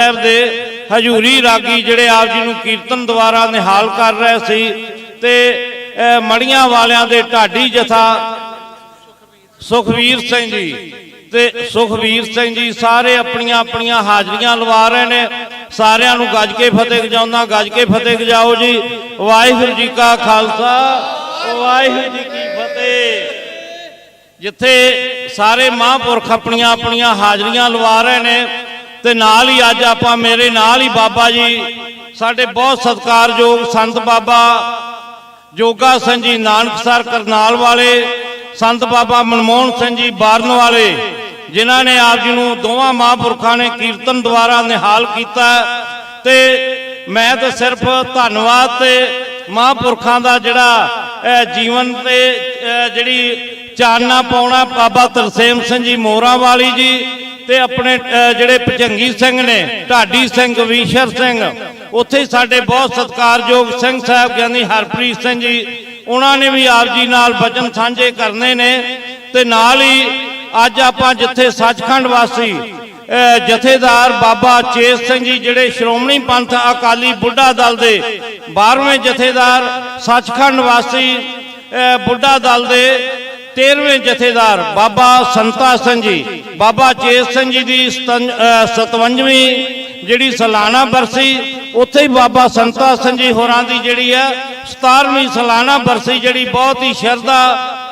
ਸਾਹਿਬ ਦੇ ਹਜੂਰੀ ਰਾਗੀ ਜਿਹੜੇ ਆਪ ਜੀ ਨੂੰ ਕੀਰਤਨ ਦੁਆਰਾ ਨਿਹਾਲ ਕਰ ਰਹੇ ਸੀ ਤੇ ਅਹ, ਮੜੀਆਂ ਵਾਲਿਆਂ ਦੇ ਢਾਡੀ ਜਥਾ ਸੁਖਵੀਰ ਸਿੰਘ ਜੀ ਤੇ ਸੁਖਵੀਰ ਸਿੰਘ ਜੀ ਸਾਰੇ ਆਪਣੀਆਂ ਆਪਣੀਆਂ ਹਾਜ਼ਰੀਆਂ ਲਵਾ ਰਹੇ ਨੇ। ਸਾਰਿਆਂ ਨੂੰ ਗੱਜ ਕੇ ਫਤਿਹ ਗਜਾਉਂਦਾ ਗੱਜ ਕੇ ਫਤਿਹ ਗਜਾਓ ਜੀ। ਵਾਹਿਗੁਰੂ ਜੀ ਕਾ ਖਾਲਸਾ ਵਾਹਿਗੁਰੂ ਜੀ ਕੀ ਫਤਿਹ। ਜਿੱਥੇ ਸਾਰੇ ਮਹਾਂਪੁਰਖ ਆਪਣੀਆਂ ਆਪਣੀਆਂ ਹਾਜ਼ਰੀਆਂ ਲਵਾ ਰਹੇ ਨੇ ਤੇ ਨਾਲ ਹੀ ਅੱਜ ਆਪਾਂ ਮੇਰੇ ਨਾਲ ਹੀ ਬਾਬਾ ਜੀ, ਸਾਡੇ ਬਹੁਤ ਸਤਿਕਾਰਯੋਗ ਸੰਤ ਬਾਬਾ ਜੋਗਾ ਸਿੰਘ ਜੀ ਨਾਨਕ ਸਰ ਕਰਨਾਲ ਵਾਲੇ, ਸੰਤ ਬਾਬਾ ਮਨਮੋਹਨ ਸਿੰਘ ਜੀ ਬਾਰਨ ਵਾਲੇ, ਜਿਨ੍ਹਾਂ ਨੇ ਆਪ ਜੀ ਨੂੰ ਦੋਵਾਂ ਮਹਾਂਪੁਰਖਾਂ ਨੇ ਕੀਰਤਨ ਦੁਆਰਾ ਨਿਹਾਲ ਕੀਤਾ ਤੇ ਮੈਂ ਤਾਂ ਸਿਰਫ ਧੰਨਵਾਦ ਤੇ ਮਹਾਂਪੁਰਖਾਂ ਦਾ ਜਿਹੜਾ ਜੀਵਨ ਤੇ ਜਿਹੜੀ ਚਾਨਣਾ ਪਾਉਣਾ ਬਾਬਾ ਤਰਸੇਮ ਸਿੰਘ ਜੀ ਮੋਹਰਾਂ ਵਾਲੀ ਜੀ ਤੇ ਆਪਣੇ ਜਿਹੜੇ ਭਜੰਗੀ ਸਿੰਘ ਨੇ, ਢਾਡੀ ਸਿੰਘ, ਵੀਸ਼ਰ ਸਿੰਘ, ਉੱਥੇ ਸਾਡੇ ਬਹੁਤ ਸਤਿਕਾਰਯੋਗ ਸਿੰਘ ਸਾਹਿਬ, ਗਿਆਨੀ ਹਰਪ੍ਰੀਤ ਸਿੰਘ ਜੀ, ਉਹਨਾਂ ਨੇ ਵੀ ਆਪ ਜੀ ਨਾਲ ਬਚਨ ਸਾਂਝੇ ਕਰਨੇ ਨੇ ਤੇ ਨਾਲ ਹੀ ਅੱਜ ਆਪਾਂ ਜਿੱਥੇ ਸੱਚਖੰਡ ਵਾਸੀ ਜਥੇਦਾਰ ਬਾਬਾ ਚੇਤ ਸਿੰਘ ਜੀ, ਜਿਹੜੇ ਸ਼੍ਰੋਮਣੀ ਪੰਥ ਅਕਾਲੀ ਬੁੱਢਾ ਦਲ ਦੇ 12ਵੇਂ ਜਥੇਦਾਰ, ਸੱਚਖੰਡ ਵਾਸੀ ਬੁੱਢਾ ਦਲ ਦੇ 13ਵੇਂ ਜਥੇਦਾਰ ਬਾਬਾ ਸੰਤਾ ਸਿੰਘ ਜੀ ਬਾਬਾ ਚੇਤ ਸਿੰਘ ਜੀ ਦੀ 57ਵੀਂ ਜਿਹੜੀ ਸਾਲਾਨਾ ਬਰਸੀ, ਉੱਥੇ ਹੀ ਬਾਬਾ ਸੰਤਾ ਸਿੰਘ ਜੀ ਹੋਰਾਂ ਦੀ ਜਿਹੜੀ ਹੈ 17ਵੀਂ ਸਾਲਾਨਾ ਬਰਸੀ ਜਿਹੜੀ ਬਹੁਤ ਹੀ ਸ਼ਰਧਾ,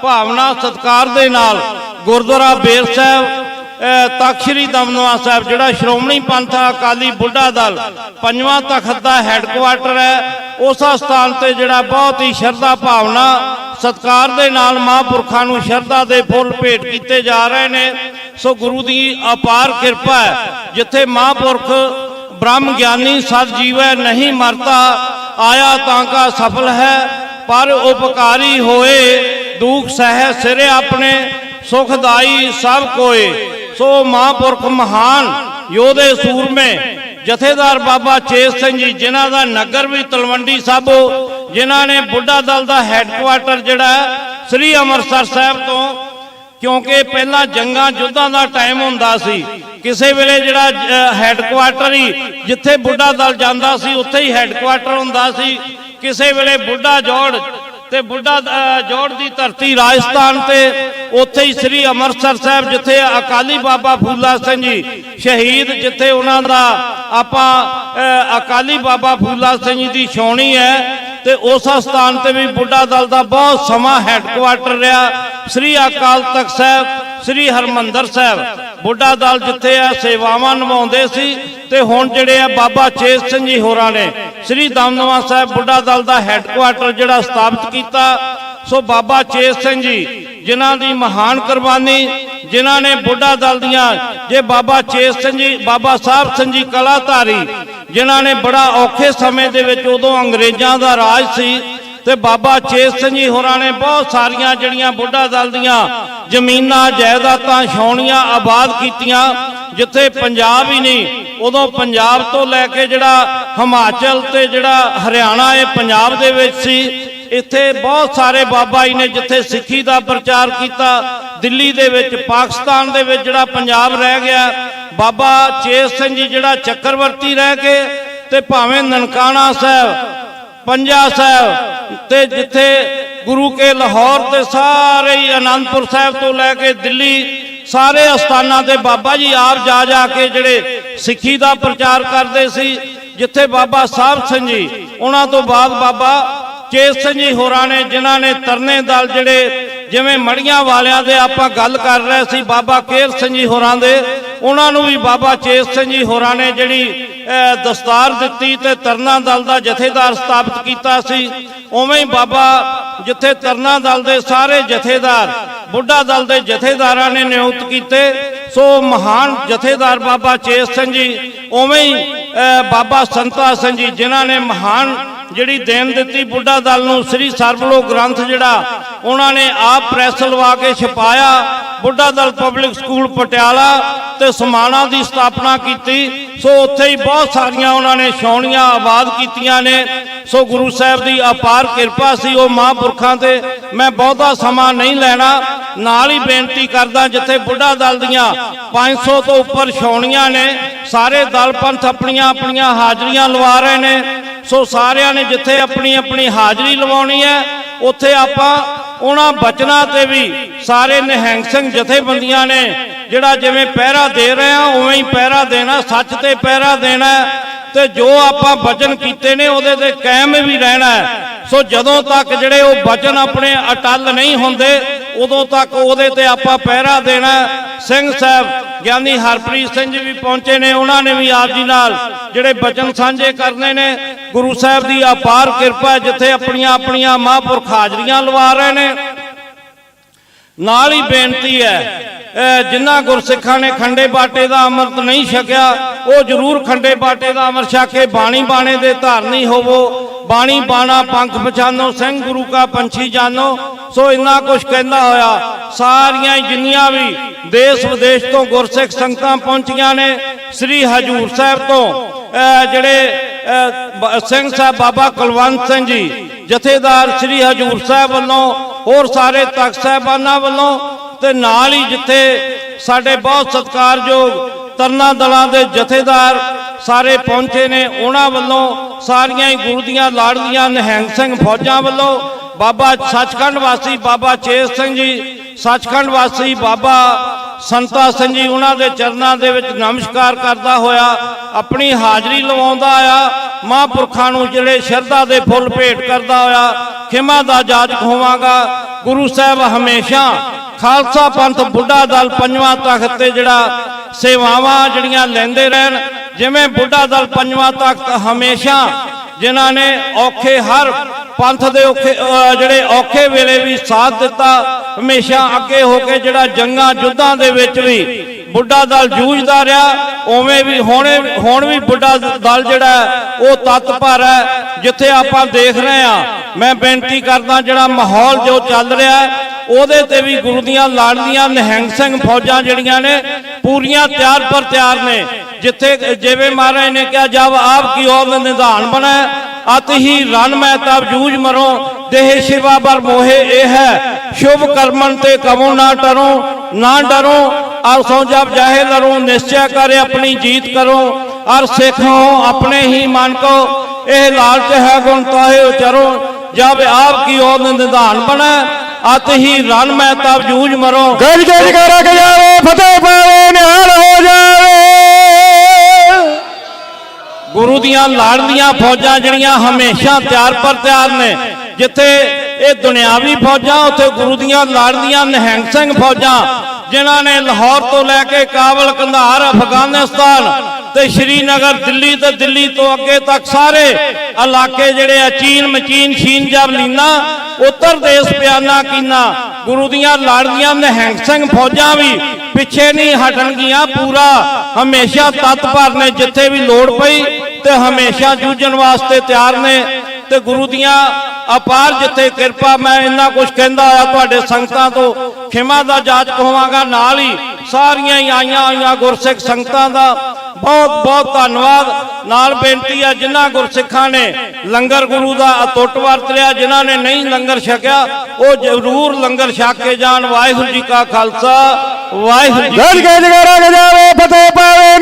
ਭਾਵਨਾ, ਸਤਿਕਾਰ ਦੇ ਨਾਲ ਗੁਰਦੁਆਰਾ ਬੇਰ ਸਾਹਿਬ, ਅਹ, ਤਖ਼ਤ ਸ੍ਰੀ ਦਮਦਮਾ ਸਾਹਿਬ, ਜਿਹੜਾ ਸ਼੍ਰੋਮਣੀ ਪੰਥ ਅਕਾਲੀ ਬੁੱਢਾ ਦਲ ਪੰਜਵਾਂ ਤਖਤ ਦਾ ਹੈੱਡਕੁਆਟਰ ਹੈ, ਉਸ ਸਥਾਨ ਤੇ ਜਿਹੜਾ ਬਹੁਤ ਹੀ ਸ਼ਰਧਾ, ਭਾਵਨਾ, ਸਤਕਾਰ ਦੇ ਨਾਲ ਮਹਾਂਪੁਰਖਾਂ ਨੂੰ ਸ਼ਰਧਾ ਦੇ ਫੁੱਲ ਭੇਟ ਕੀਤੇ ਜਾ ਰਹੇ ਨੇ। ਸੋ ਗੁਰੂ ਦੀ ਅਪਾਰ ਕਿਰਪਾ ਹੈ। ਜਿੱਥੇ ਮਹਾਂਪੁਰਖ ਬ੍ਰਹਮ ਗਿਆਨੀ ਸਤ ਜੀਵੈ ਨਹੀਂ ਮਰਤਾ, ਆਇਆ ਤਾਂ ਕਾ ਸਫਲ ਹੈ, ਪਰ ਉਪਕਾਰੀ ਹੋਏ, ਦੁਖ ਸਹਿ ਸਿਰੇ ਆਪਣੇ, ਸੁਖਦਾਈ ਸਭ ਕੋਏ। ਸੋ ਮਹਾਂਪੁਰਖ ਮਹਾਨ, ਯੋਧੇ ਸੂਰਮੇ, ਜਥੇਦਾਰ ਬਾਬਾ ਚੇਤ ਸਿੰਘ ਜੀ, ਜਿਨ੍ਹਾਂ ਦਾ ਨਗਰ ਵੀ ਤਲਵੰਡੀ ਸਾਬੋ, ਜਿਨ੍ਹਾਂ ਨੇ ਬੁੱਢਾ ਦਲ ਦਾ ਹੈੱਡਕੁਆਟਰ ਜਿਹੜਾ ਸ੍ਰੀ ਅੰਮ੍ਰਿਤਸਰ ਸਾਹਿਬ ਤੋਂ ਕਿਉਂਕਿ ਪਹਿਲਾਂ ਜੰਗਾਂ ਯੁੱਧਾਂ ਦਾ ਟਾਈਮ ਹੁੰਦਾ ਸੀ। ਕਿਸੇ ਵੇਲੇ ਜਿਹੜਾ ਅਹ, ਹੈੱਡਕੁਆਟਰ ਹੀ ਜਿੱਥੇ ਬੁੱਢਾ ਦਲ ਜਾਂਦਾ ਸੀ ਉੱਥੇ ਹੀ ਹੈੱਡਕੁਆਟਰ ਹੁੰਦਾ ਸੀ। ਕਿਸੇ ਵੇਲੇ ਬੁੱਢਾ ਜੋੜ ਤੇ ਬੁੱਢਾ ਜੋੜ ਦੀ ਧਰਤੀ ਰਾਜਸਥਾਨ ਤੇ ਉੱਥੇ ਹੀ ਸ੍ਰੀ ਅੰਮ੍ਰਿਤਸਰ ਸਾਹਿਬ ਜਿੱਥੇ ਅਕਾਲੀ ਬਾਬਾ ਫੂਲਾ ਸਿੰਘ ਜੀ ਸ਼ਹੀਦ ਜਿੱਥੇ ਉਹਨਾਂ ਦਾ ਆਪਾਂ ਅਕਾਲੀ ਬਾਬਾ ਫੂਲਾ ਸਿੰਘ ਜੀ ਦੀ ਛਾਉਣੀ ਹੈ ਤੇ ਉਸ ਸਥਾਨ ਤੇ ਵੀ ਬੁੱਢਾ ਦਲ ਦਾ ਬਹੁਤ ਸਮਾਂ ਹੈੱਡਕੁਆਟਰ ਰਿਹਾ। ਸ੍ਰੀ ਅਕਾਲ ਤਖਤ ਸਾਹਿਬ, ਸ੍ਰੀ ਹਰਮੰਦਰ ਸਾਹਿਬ। ਬੁੱਢਾ ਦਲ ਜਿੱਥੇ ਆ, ਸੇਵਾਵਾਂ ਨਿਭਾਉਂਦੇ ਸੀ ਤੇ ਹੁਣ ਜਿਹੜੇ ਆ ਬਾਬਾ ਚੇਤ ਸਿੰਘ ਜੀ ਹੋਰਾਂ ਨੇ, ਸ੍ਰੀ ਦਮਦਮਾ ਸਾਹਿਬ ਬੁੱਢਾ ਦਲ ਦਾ ਹੈੱਡਕੁਆਟਰ ਜਿਹੜਾ ਸਥਾਪਿਤ ਕੀਤਾ। ਸੋ ਬਾਬਾ ਚੇਤ ਸਿੰਘ ਜੀ, ਜਿਨ੍ਹਾਂ ਦੀ ਮਹਾਨ ਕੁਰਬਾਨੀ ਜਿਨ੍ਹਾਂ ਨੇ ਬੁੱਢਾ ਦਲ ਦੀਆਂ, ਜੇ ਬਾਬਾ ਚੇਤ ਸਿੰਘ ਜੀ ਬਾਬਾ ਸਾਹਿਬ ਸਿੰਘ ਜੀ ਕਲਾਧਾਰੀ, ਜਿਨ੍ਹਾਂ ਨੇ ਬੜਾ ਔਖੇ ਸਮੇਂ ਦੇ ਵਿੱਚ ਉਦੋਂ ਅੰਗਰੇਜ਼ਾਂ ਦਾ ਰਾਜ ਸੀ, ਤੇ ਬਾਬਾ ਚੇਤ ਸਿੰਘ ਜੀ ਹੋਰਾਂ ਨੇ ਬਹੁਤ ਸਾਰੀਆਂ ਜਿਹੜੀਆਂ ਬੁੱਢਾ ਦਲ ਦੀਆਂ ਜ਼ਮੀਨਾਂ, ਜਾਇਦਾਦਾਂ ਛਾਉਣੀਆਂ, ਆਬਾਦ ਕੀਤੀਆਂ, ਜਿੱਥੇ ਪੰਜਾਬ ਹੀ ਨਹੀਂ, ਉਦੋਂ ਪੰਜਾਬ ਤੋਂ ਲੈ ਕੇ ਜਿਹੜਾ ਹਿਮਾਚਲ ਤੇ ਜਿਹੜਾ ਹਰਿਆਣਾ ਇਹ ਪੰਜਾਬ ਦੇ ਵਿੱਚ ਸੀ, ਇੱਥੇ ਬਹੁਤ ਸਾਰੇ ਬਾਬਾ ਜੀ ਨੇ ਜਿੱਥੇ ਸਿੱਖੀ ਦਾ ਪ੍ਰਚਾਰ ਕੀਤਾ ਦਿੱਲੀ ਦੇ ਵਿੱਚ, ਪਾਕਿਸਤਾਨ ਦੇ ਵਿੱਚ ਜਿਹੜਾ ਪੰਜਾਬ ਰਹਿ ਗਿਆ, ਬਾਬਾ ਚੇਤ ਸਿੰਘ ਜੀ ਜਿਹੜਾ ਚੱਕਰਵਰਤੀ ਰਹਿ ਕੇ ਤੇ ਭਾਵੇਂ ਨਨਕਾਣਾ ਸਾਹਿਬ, ਪੰਜਾ ਸਾਹਿਬ ਤੇ ਜਿੱਥੇ ਗੁਰੂ ਕੇ ਲਾਹੌਰ ਤੇ ਸਾਰੇ ਹੀ ਅਨੰਦਪੁਰ ਸਾਹਿਬ ਤੋਂ ਲੈ ਕੇ ਦਿੱਲੀ, ਸਾਰੇ ਅਸਥਾਨਾਂ ਤੇ ਬਾਬਾ ਜੀ ਆਪ ਜਾ ਜਾ ਕੇ ਜਿਹੜੇ ਸਿੱਖੀ ਦਾ ਪ੍ਰਚਾਰ ਕਰਦੇ ਸੀ, ਜਿੱਥੇ ਬਾਬਾ ਸਾਹਿਬ ਸਿੰਘ ਜੀ, ਉਹਨਾਂ ਤੋਂ ਬਾਅਦ ਬਾਬਾ ਚੇਤ ਸਿੰਘ ਜੀ ਹੋਰਾਂ ਨੇ, ਜਿਨ੍ਹਾਂ ਨੇ ਤਰਨੇ ਦਲ ਜਿਹੜੇ ਜਿਵੇਂ ਮੜੀਆਂ ਵਾਲਿਆਂ ਦੇ ਆਪਾਂ ਗੱਲ ਕਰ ਰਹੇ ਸੀ ਬਾਬਾ ਕੇਰ ਸਿੰਘ ਜੀ ਹੋਰਾਂ ਦੇ, ਉਹਨਾਂ ਨੂੰ ਵੀ ਬਾਬਾ ਚੇਤ ਸਿੰਘ ਜੀ ਹੋਰਾਂ ਨੇ ਜਿਹੜੀ ਦਸਤਾਰ ਦਿੱਤੀ ਤੇ ਤਰਨਾ ਦਲ ਦਾ ਜਥੇਦਾਰ ਸਥਾਪਿਤ ਕੀਤਾ ਸੀ। ਉਵੇਂ ਹੀ ਬਾਬਾ ਜਿੱਥੇ ਤਰਨਾ ਦਲ ਦੇ ਸਾਰੇ ਜਥੇਦਾਰ, ਬੁੱਢਾ ਦਲ ਦੇ ਜਥੇਦਾਰਾਂ ਨੇ ਨਿਯੁਕਤ ਕੀਤੇ, ਸੋ ਮਹਾਨ ਜਥੇਦਾਰ ਬਾਬਾ ਚੇਤ ਸਿੰਘ ਜੀ, ਉਵੇਂ ਹੀ ਬਾਬਾ ਸੰਤਾ ਸਿੰਘ ਜੀ, ਜਿਨ੍ਹਾਂ ਨੇ ਮਹਾਨ ਜਿਹੜੀ ਦੇਣ ਦਿੱਤੀ ਬੁੱਢਾ ਦਲ ਨੂੰ, ਸ੍ਰੀ ਸਰਬਲੋ ਗ੍ਰੰਥ ਜਿਹੜਾ, ਉਹਨਾਂ ਨੇ ਆਪ ਪ੍ਰੈਸ ਲਵਾ ਕੇ ਛਪਾਇਆ, ਬੁੱਢਾ ਦਲ ਪਬਲਿਕ ਸਕੂਲ ਪਟਿਆਲਾ ਤੇ ਸਮਾਣਾ ਦੀ ਸਥਾਪਨਾ ਕੀਤੀ। ਸੋ ਉੱਥੇ ਹੀ ਬਹੁਤ ਸਾਰੀਆਂ ਉਹਨਾਂ ਨੇ ਛਾਉਣੀਆਂ, ਆਬਾਦ ਕੀਤੀਆਂ ਨੇ। ਸੋ ਗੁਰੂ ਸਾਹਿਬ ਦੀ ਅਪਾਰ ਕਿਰਪਾ ਸੀ, ਉਹ ਮਹਾਂਪੁਰਖਾਂ ਤੇ ਮੈਂ ਬਹੁਤਾ ਸਮਾਂ ਨਹੀਂ ਲੈਣਾ। ਨਾਲ ਹੀ ਬੇਨਤੀ ਕਰਦਾ, ਜਿੱਥੇ ਬੁੱਢਾ ਦਲ ਦੀਆਂ 500 ਤੋਂ ਉੱਪਰ ਛਾਉਣੀਆਂ ਨੇ, ਸਾਰੇ ਦਲ ਪੰਥ ਆਪਣੀਆਂ ਆਪਣੀਆਂ ਹਾਜ਼ਰੀਆਂ ਲਵਾ ਰਹੇ ਨੇ। ਸੋ ਸਾਰਿਆਂ ਨੇ ਜਿੱਥੇ ਆਪਣੀ ਆਪਣੀ ਹਾਜ਼ਰੀ ਲਵਾਉਣੀ ਹੈ, ਉੱਥੇ ਆਪਾਂ ਉਹਨਾਂ ਬਚਨਾਂ ਤੇ ਵੀ ਸਾਰੇ ਨਿਹੰਗ ਸਿੰਘ ਜਥੇਬੰਦੀਆਂ ਨੇ, ਜਿਹੜਾ ਜਿਵੇਂ ਪਹਿਰਾ ਦੇ ਰਹੇ ਆ ਉਵੇਂ ਹੀ ਪਹਿਰਾ ਦੇਣਾ, ਸੱਚ ਤੇ ਪਹਿਰਾ ਦੇਣਾ ਤੇ ਜੋ ਆਪਾਂ ਬਚਨ ਕੀਤੇ ਨੇ, ਉਹਦੇ ਤੇ ਕਾਇਮ ਵੀ ਰਹਿਣਾ ਸੋ ਜਦੋਂ ਤੱਕ ਜਿਹੜੇ ਉਹ ਬਚਨ ਆਪਣੇ ਅਟਲ ਨਹੀਂ ਹੁੰਦੇ, ਉਦੋਂ ਤੱਕ ਉਹਦੇ ਤੇ ਆਪਾਂ ਪਹਿਰਾ ਦੇਣਾ ਸਿੰਘ ਸਾਹਿਬ, ਗਿਆਨੀ ਹਰਪ੍ਰੀਤ ਸਿੰਘ ਜੀ ਵੀ ਪਹੁੰਚੇ ਨੇ, ਉਹਨਾਂ ਨੇ ਵੀ ਆਪ ਜੀ ਨਾਲ ਜਿਹੜੇ ਬਚਨ ਸਾਂਝੇ ਕਰਨੇ ਨੇ ਗੁਰੂ ਸਾਹਿਬ ਦੀ ਅਪਾਰ ਕਿਰਪਾ ਜਿੱਥੇ ਆਪਣੀਆਂ ਆਪਣੀਆਂ ਮਹਾਂਪੁਰਖ ਹਾਜ਼ਰੀਆਂ ਲਵਾ ਰਹੇ ਨੇ। ਨਾਲ ਹੀ ਬੇਨਤੀ ਹੈ ਅਹ ਜਿਨ੍ਹਾਂ ਗੁਰਸਿੱਖਾਂ ਨੇ ਖੰਡੇ ਬਾਟੇ ਦਾ ਅੰਮ੍ਰਿਤ ਨਹੀਂ ਛਕਿਆ, ਉਹ ਜ਼ਰੂਰ ਖੰਡੇ ਬਾਟੇ ਦਾ ਅੰਮ੍ਰਿਤ ਛਕ ਕੇ ਬਾਣੀ ਬਾਣੇ ਦੇ ਧਾਰਨੀ ਹੋਵੋ। ਬਾਣੀ ਬਾਣਾ ਪੰਖ ਪਛਾਨੋ, ਸਿੰਘ ਗੁਰੂ ਕਾ ਪੰਛੀ ਜਾਨੋ। ਸੋ ਇੰਨਾ ਕੁਝ ਕਹਿੰਦਾ ਹੋਇਆ, ਸਾਰੀਆਂ ਹੀ ਜਿੰਨੀਆਂ ਵੀ ਦੇਸ਼ ਵਿਦੇਸ਼ ਤੋਂ ਗੁਰਸਿੱਖ ਸੰਗਤਾਂ ਪਹੁੰਚੀਆਂ ਨੇ, ਸ੍ਰੀ ਹਜੂਰ ਸਾਹਿਬ ਤੋਂ ਅਹ ਜਿਹੜੇ ਸਿੰਘ ਸਾਹਿਬ ਬਾਬਾ ਕੁਲਵੰਤ ਸਿੰਘ ਜੀ, ਜਥੇਦਾਰ ਸ੍ਰੀ ਹਜੂਰ ਸਾਹਿਬ ਵੱਲੋਂ, ਹੋਰ ਸਾਰੇ ਤਖਤ ਸਾਹਿਬਾਨਾਂ ਵੱਲੋਂ, ਤੇ ਨਾਲ ਹੀ ਜਿੱਥੇ ਸਾਡੇ ਬਹੁਤ ਸਤਿਕਾਰਯੋਗ ਤਰਨਾ ਦਲਾਂ ਦੇ ਜਥੇਦਾਰ ਸਾਰੇ ਪਹੁੰਚੇ ਨੇ, ਉਹਨਾਂ ਵੱਲੋਂ ਸਾਰੀਆਂ ਹੀ ਗੁਰੂ ਦੀਆਂ ਲਾੜਲੀਆਂ ਨਿਹੰਗ ਸਿੰਘ ਫੌਜਾਂ ਵੱਲੋਂ, ਬਾਬਾ ਸੱਚਖੰਡ ਵਾਸੀ ਬਾਬਾ ਚੇਤ ਸਿੰਘ ਜੀ, ਸੱਚਖੰਡ ਵਾਸੀ ਬਾਬਾ ਸੰਤਾ ਸਿੰਘ ਉਹਨਾਂ ਦੇ ਚਰਨਾਂ ਦੇ ਵਿੱਚ ਨਮਸਕਾਰ ਕਰਦਾ ਹੋਇਆ, ਆਪਣੀ ਹਾਜ਼ਰੀ ਲਵਾਉਂਦਾ ਆ, ਮਹਾਂਪੁਰਖਾਂ ਨੂੰ ਜਿਹੜੇ ਸ਼ਰਧਾ ਦੇ ਫੁੱਲ ਭੇਟ ਕਰਦਾ ਹੋਇਆ, ਖਿਮਾ ਦਾ ਜਾਜਕ ਹੋਵਾਂਗਾ, ਗੁਰੂ ਸਾਹਿਬ ਹਮੇਸ਼ਾ, ਖਾਲਸਾ ਪੰਥ ਬੁੱਢਾ ਦਲ ਪੰਜਵਾਂ ਤਖਤ ਤੇ ਜਿਹੜਾ ਸੇਵਾਵਾਂ ਜਿਹੜੀਆਂ ਲੈਂਦੇ ਰਹਿਣ, ਜਿਵੇਂ ਬੁੱਢਾ ਦਲ ਪੰਜਵਾਂ ਤਖਤ ਹਮੇਸ਼ਾ, ਜਿਨ੍ਹਾਂ ਨੇ ਔਖੇ ਹਰ ਪੰਥ ਦੇ ਔਖੇ ਜਿਹੜੇ ਔਖੇ ਵੇਲੇ ਵੀ ਸਾਥ ਦਿੱਤਾ ਹਮੇਸ਼ਾ ਅੱਗੇ ਹੋ ਕੇ ਜਿਹੜਾ ਜੰਗਾਂ ਯੁੱਧਾਂ ਦੇ ਵਿੱਚ ਵੀ ਬੁੱਢਾ ਦਲ ਜੂਝਦਾ ਰਿਹਾ ਉਵੇਂ ਵੀ ਹੋਣੇ ਹੁਣ ਵੀ ਬੁੱਢਾ ਦਲ ਜਿਹੜਾ ਹੈ, ਉਹ ਤਤਪਰ ਹੈ ਜਿੱਥੇ ਆਪਾਂ ਦੇਖ ਰਹੇ ਆ ਮੈਂ ਬੇਨਤੀ ਕਰਦਾ ਜਿਹੜਾ ਮਾਹੌਲ ਜੋ ਚੱਲ ਰਿਹਾ ਹੈ ਉਹਦੇ ਤੇ ਵੀ ਗੁਰੂ ਦੀਆਂ ਲਾੜਲੀਆਂ ਨਿਹੰਗ ਸਿੰਘ ਫੌਜਾਂ ਜਿਹੜੀਆਂ ਨੇ ਪੂਰੀਆਂ ਤਿਆਰ ਪਰ ਤਿਆਰ ਨੇ। ਜਿੱਥੇ ਜਿਵੇਂ ਮਹਾਰਾਜ ਨੇ ਕਿਹਾ ਜਦ ਆਪ ਕੀ ਔਰ ਨਿਧਾਨ ਬਣਾ ਅਤ ਹੀ ਰਨ ਜੂਝ ਮਰੋ, ਦੇਹ ਸ਼ਿਵਾ ਬਰ ਮੋਹੇ ਇਹ ਹੈ। ਸ਼ੁਭ ਕਰਮਨ ਤੇ ਕਵੋ ਨਾ ਟਰੋ ਨਾ ਡਰੋ ਔਰ ਸੋ ਜਬ ਜਾਹੇ ਲਰੋ, ਨਿਸ਼ਚੈ ਕਰ ਆਪਣੀ ਜੀਤ ਕਰੋ। ਔਰ ਸਿੱਖੋ ਆਪਣੇ ਹੀ ਮਨ ਕੋ, ਇਹ ਲਾਲਚ ਹੈ ਗੁਣ ਤਾਹੇ ਉਚਰੋ। ਜਬ ਆਪ ਕੀ ਉਹ ਨਿਧਾਨ ਬਣਾ, ਅਤ ਹੀ ਰਨ ਮੈਂ ਤਬ ਜੂਝ ਮਰੋ। ਗੱਜ ਗੱਜ ਕਰਾ ਕੇ ਜਾਵੇ, ਫਤਿਹ ਪਾਵੇ, ਨਿਹਾਲ ਹੋ ਜਾਵੇ ਗੁਰੂ ਦੀਆਂ ਲਾੜਲੀਆਂ ਫੌਜਾਂ ਜਿਹੜੀਆਂ ਹਮੇਸ਼ਾ ਤਿਆਰ ਪਰ ਤਿਆਰ ਨੇ, ਜਿੱਥੇ ਇਹ ਦੁਨਿਆਵੀ ਫੌਜਾਂ, ਉੱਥੇ ਗੁਰੂ ਦੀਆਂ ਲਾੜਲੀਆਂ ਨਿਹੰਗ ਸਿੰਘ ਫੌਜਾਂ, ਜਿਨ੍ਹਾਂ ਨੇ ਲਾਹੌਰ ਤੋਂ ਲੈ ਕੇ ਕਾਬਲ ਕੰਧਾਰ ਅਫਗਾਨਿਸਤਾਨ ਤੇ ਸ਼੍ਰੀਨਗਰ, ਦਿੱਲੀ ਤੇ ਦਿੱਲੀ ਤੋਂ ਅੱਗੇ ਤੱਕ ਸਾਰੇ ਇਲਾਕੇ ਜਿਹੜੇ ਆ, ਚੀਨ, ਮਚੀਨ ਸ਼ੀਨ ਜਬਲੀਨਾ ਉੱਤਰ ਦੇਸ਼, ਪਿਆਨਾ, ਕੀਨਾ, ਗੁਰੂ ਦੀਆਂ ਲਾੜਲੀਆਂ ਨਿਹੰਗ ਸਿੰਘ ਫੌਜਾਂ ਵੀ ਪਿੱਛੇ ਨਹੀਂ ਹਟਣਗੀਆਂ, ਪੂਰਾ ਹਮੇਸ਼ਾ ਤਤਪਰ ਨੇ, ਜਿੱਥੇ ਵੀ ਲੋੜ ਪਈ ਤੇ ਹਮੇਸ਼ਾ ਜੂਝਣ ਵਾਸਤੇ ਤਿਆਰ ਨੇ ਤੇ ਗੁਰੂ ਦੀਆਂ ਅਪਾਰ ਜਿੱਥੇ ਕਿਰਪਾ, ਮੈਂ ਇੰਨਾ ਕੁਝ ਕਹਿੰਦਾ ਆ, ਤੁਹਾਡੇ ਸੰਗਤਾਂ ਤੋਂ ਖਿਮਾ ਦਾ ਜਾਜਕ ਹੋਵਾਂਗਾ ਨਾਲ ਹੀ ਸਾਰੀਆਂ ਹੀ ਆਈਆਂ ਹੋਈਆਂ ਗੁਰਸਿੱਖ ਸੰਗਤਾਂ ਦਾ ਬਹੁਤ ਬਹੁਤ ਧੰਨਵਾਦ। ਨਾਲ ਬੇਨਤੀ ਆ, ਜਿਨ੍ਹਾਂ ਗੁਰਸਿੱਖਾਂ ਨੇ ਲੰਗਰ ਗੁਰੂ ਦਾ ਅਤੁੱਟ ਵਰਤ ਲਿਆ, ਜਿਨ੍ਹਾਂ ਨੇ ਨਹੀਂ ਲੰਗਰ ਛਕਿਆ, ਉਹ ਜ਼ਰੂਰ ਲੰਗਰ ਛਕ ਕੇ ਜਾਣ। ਵਾਹਿਗੁਰੂ ਜੀ ਕਾ ਖਾਲਸਾ, ਵਾਹਿਗੁਰੂ ਜੀ ਕੀ ਫਤਿਹ ਪਾਵੇ